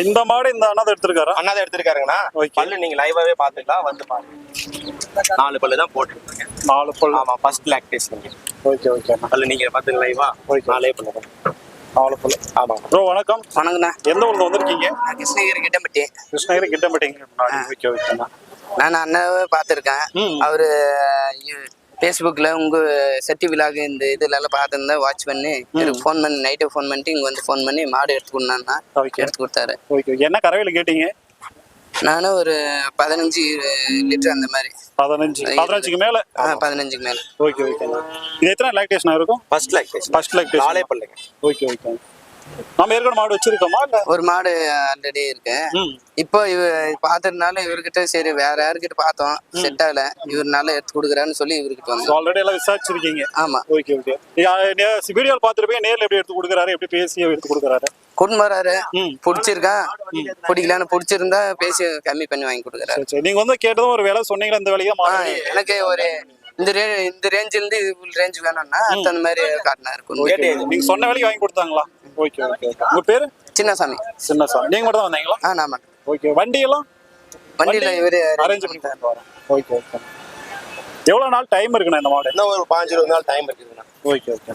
இந்த மாடு இந்த அண்ணா எடுத்திருக்காரா? அண்ணா தான் எடுத்திருக்காருங்கண்ணா. பல்லு நீங்க லைவாவே பாத்துக்கலாம் வந்து பாருங்க. நாலு பல்லு தான் போட்டுருக்கேன். நாலு பல் ஆமா ஃபர்ஸ்ட் லாக்டேஷன் ஓகே ஓகே பல்லு நீங்க பாத்துங்க லைவா. Okay. நாலே பல்லு நாலு பல் ஆமா. ப்ரோ வணக்கம். வணக்கண்ணா எந்த ஊர்ல வந்திருக்கீங்க? நான் கிருஷ்ணகிரி கிட்டம்பட்டி. கிருஷ்ணகிரி கிட்டம்பட்டிங்க ஓகே ஓகேண்ணா நான் அண்ணாவே பார்த்துருக்கேன். அவரு ஃபேஸ்புக்கில் உங்கள் சட்டி விழாக்கு இந்த இதுல எல்லாம் பார்த்துருந்தேன் வாட்ச் பண்ணி எனக்கு ஃபோன் பண்ணி நைட்டு ஃபோன் பண்ணிட்டு இங்கே வந்து ஃபோன் பண்ணி மாடு எடுத்து கொடுனான்னா ஓகே எடுத்து கொடுத்தாரு. ஓகே ஓகே என்ன கறவையில் கேட்டீங்க? நானும் ஒரு பதினஞ்சு லிட்டர் அந்த மாதிரி. பதினஞ்சு. பதினஞ்சுக்கு மேல? பதினஞ்சுக்கு மேலே. ஓகே ஓகேண்ணா இது எத்தனை லாக்டேஷன் இருக்கும்? First lactation first lactation okay okay நம்ம ஏற்கனவே மாடு வச்சிருக்கோமா ஒரு மாடு ஆல்ரெடி இருக்கு. இப்போ இவ பார்த்துருந்தாலும் இவர்கிட்ட சரி வேற யாருக்கிட்ட பார்த்தோம் செட் ஆகல. இவர்னால எடுத்து கொடுக்குறான்னு சொல்லி இவர்கிட்ட வந்தோம். ஆல்ரெடி எல்லாம் விசாரிச்சிருக்கீங்க? ஆமா. ஓகே ஓகே வீடியோவில் பார்த்துருப்பேன் நேர்ல எப்படி எடுத்து கொடுக்குறாரு எப்படி பேசி எடுத்து கொடுக்குறாரு? கூட்டின்னு வராரு. ம். பிடிச்சிருக்கான் பிடிக்கலான்னு பிடிச்சிருந்தா பேசி கம்மி பண்ணி வாங்கி கொடுக்குறாரு. நீங்க வந்து கேட்டதும் ஒரு வேலை சொன்னீங்களா இந்த வேலையை? எனக்கு ஒரு இந்த ரே இந்த ரேஞ்சில இருந்து ரேஞ்ச் வேணும்னா அந்த மாதிரி காட்டினாரு. ஓகே நீங்க சொன்ன வேலைக்கு வாங்கி கொடுத்தாங்களா? Okay okay okay. உங்க பேரு? சின்னசாமி. சின்ன சார் நீங்க மட்டும் தான் வந்தீங்களா? ஆ நாம ஓகே வண்டி எல்லாம் வண்டியில இவரு அரேஞ்ச் பண்ணி வரேன் ஓகே ஓகே. எவ்வளவு நாள் டைம் இருக்குண்ணா இந்த மாடு? இன்னும் ஒரு பாஞ்சு இருபது நாள் டைம் இருக்குதுண்ணா ஓகே ஓகே.